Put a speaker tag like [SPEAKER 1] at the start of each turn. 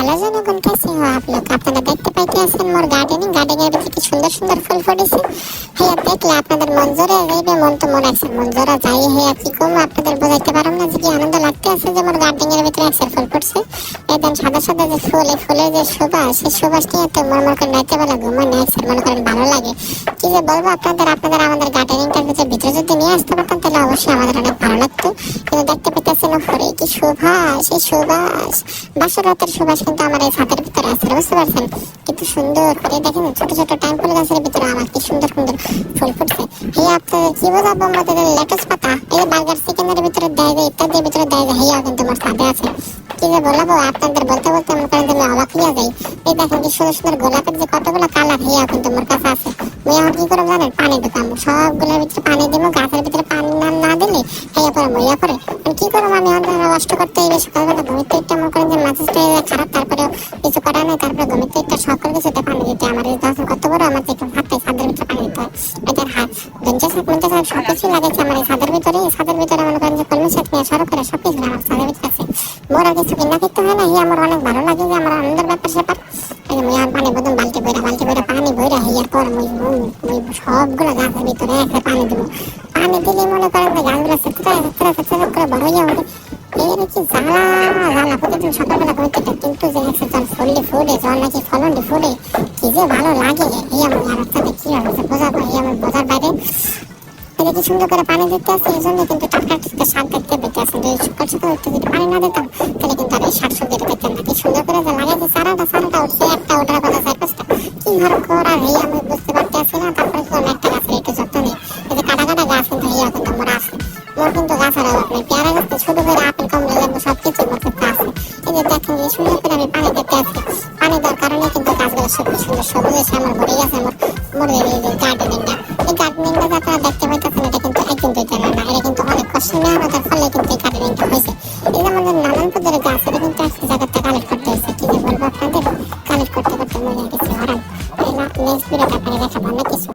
[SPEAKER 1] Hello জনগণ কেসে? হো, আপ লোক আপনারা দেখতে পাইতে আছেন মোর গার্ডেনিং গার্ডেনিং এর ভিতরে কি সুন্দর সুন্দর ফুল ফুটেছে। হ্যাঁ দেখলে আপনাদের মঞ্জুরে যাইবে মন তো মন একসার মঞ্জুরা যাই হ্যাঁ কি কম আপনাদের বোঝাইতে পারম না যে কি আনন্দ লাগতে আছে যে মোর গার্ডেনিং এর ভিতরে একসার ফুল ফুটছে। একদম সাদা সাদা যে ফুল, এই ফুলের যে শোভা, সেই সুবাস নিয়ে তো মনে মনে করে নাইতে বেলা ঘুমা নেই একসার মনে করেন ভালো লাগে। কি যে বলব, আপনাদের আপনাদের আমাদের গার্ডেনিংটার ভিতরে ভিতরে যদি নিয়ে আসতে পারতাম, তাহলে অবশ্যই আমাদের অনেক ভালো লাগতো। কিন্তু দেখতে পেতেছেন উপরে, কি সুবাস এই সুবাস বাসর রাতের সুবাস কিন্তু আমার এই ছাদের ভিতরে আছে, বুঝতে পারছেন? কিন্তু সুন্দর করে দেখেন, ছোট ছোট টাইম ফুল গাছের ভিতরে আমার কি সুন্দর সুন্দর ফুল ফুটছে। হে, আপনাদের কি বোঝাবো, আমাদের লেটুস পাতা, এই বার্গার চিকেনের ভিতরে দেয় যে, ইত্যাদির ভিতরে দেয় যে হেয়া কিন্তু আমার ছাদে আছে। যে বলব আপনাদের বলতে বলতে মনে করেন আমি অবাক হইয়া যাই। এই দেখেন কি সুন্দর সুন্দর গোলাপের যে কতগুলো কালার হেয়া কিন্তু আমার কাছে আছে। আমি এখন কি করে জানেন? পানি ঢুকাম সবগুলোর ভিতরে পানি দিব, গাছের ভিতরে পানি না না দিলে হেয়া পরে মইয়া পরে কি করব? আমি এখন কষ্ট করতে এই সকালবেলা ঘুমিতে একটা মনে করেন যে মাছেসটা খারাপ তারপরে কিছু করার নেই। তারপরে ঘুমিতে একটা সকল কিছুতে পানি দিতে আমার এই কত বড়, আমার যে হাতে ছাদের ভিতরে পানি দিতে হয়। এটার হাত বেঞ্চে শাক মঞ্চে শাক সব কিছু লাগাইছে আমার এই ছাদের ভিতরে ছাদের ভিতরে মনে করেন যে নিয়ে করে সব কিছু আমার ছাদের ভিতরে আছে। মোর আর কিছু কিনা করতে হয় না এই আমার অনেক ভালো লাগে যে আমার আনন্দের ব্যাপার যে মুই আর পানি বোতল বালতি বইরা বালতি বইরা পানি বইরা হিয়ার পর মুই মুই সবগুলো গাছের ভিতরে একটা পানি দিব। পানি দিলে মনে করেন যে গাছগুলো সেতরা সেতরা সেতরা করে বড় হইয়া ওঠে এর কি জ্বালা জ্বালা, প্রতিদিন সকালবেলা ঘুরতে কিন্তু যে একশো জল ফুললে ফুলে, জল নাকি ফলনটি ফুলে, কি যে ভালো লাগে। এই আমার রাস্তাতে কি আমার বোঝার বাইরে। এটা কি সুন্দর করে পানি দিতে আছে, এই জন্য কিন্তু টাটকা শাক দেখতে পেতে আছে। যদি সকাল সকাল উঠতে যদি পানি না দিতাম, তাহলে কিন্তু আর এই শাক সবজিটা দেখতেন না। কি সুন্দর করে যে লাগাইছে সারাটা সারাটা উঠছে একটা ওঠার কথা চার পাঁচটা কি ঘর করার এই আমি বুঝতে পারতে না, তারপরে কি একটা গাছের একটু যত্ন নেই। এই যে কাটা কাটা গাছ কিন্তু ইয়া কিন্তু মোরা আছে। মোর কিন্তু গাছের অভাব নেই। পেয়ারা গাছ ছোট করে আপেল, কমলা, লেবু সব কিছু মোর আছে। এই যে দেখেন যে সুন্দর করে আমি পানি দিতে আছি পানি দেওয়ার কারণে কিন্তু গাছগুলো সব সুন্দর সবুজ আমার ভরে গেছে মোর এই এই সামনে রেখেছি হঠাৎ দেখলাম লেজ ঘুরে তারপরে দেখাবো অনেক কিছু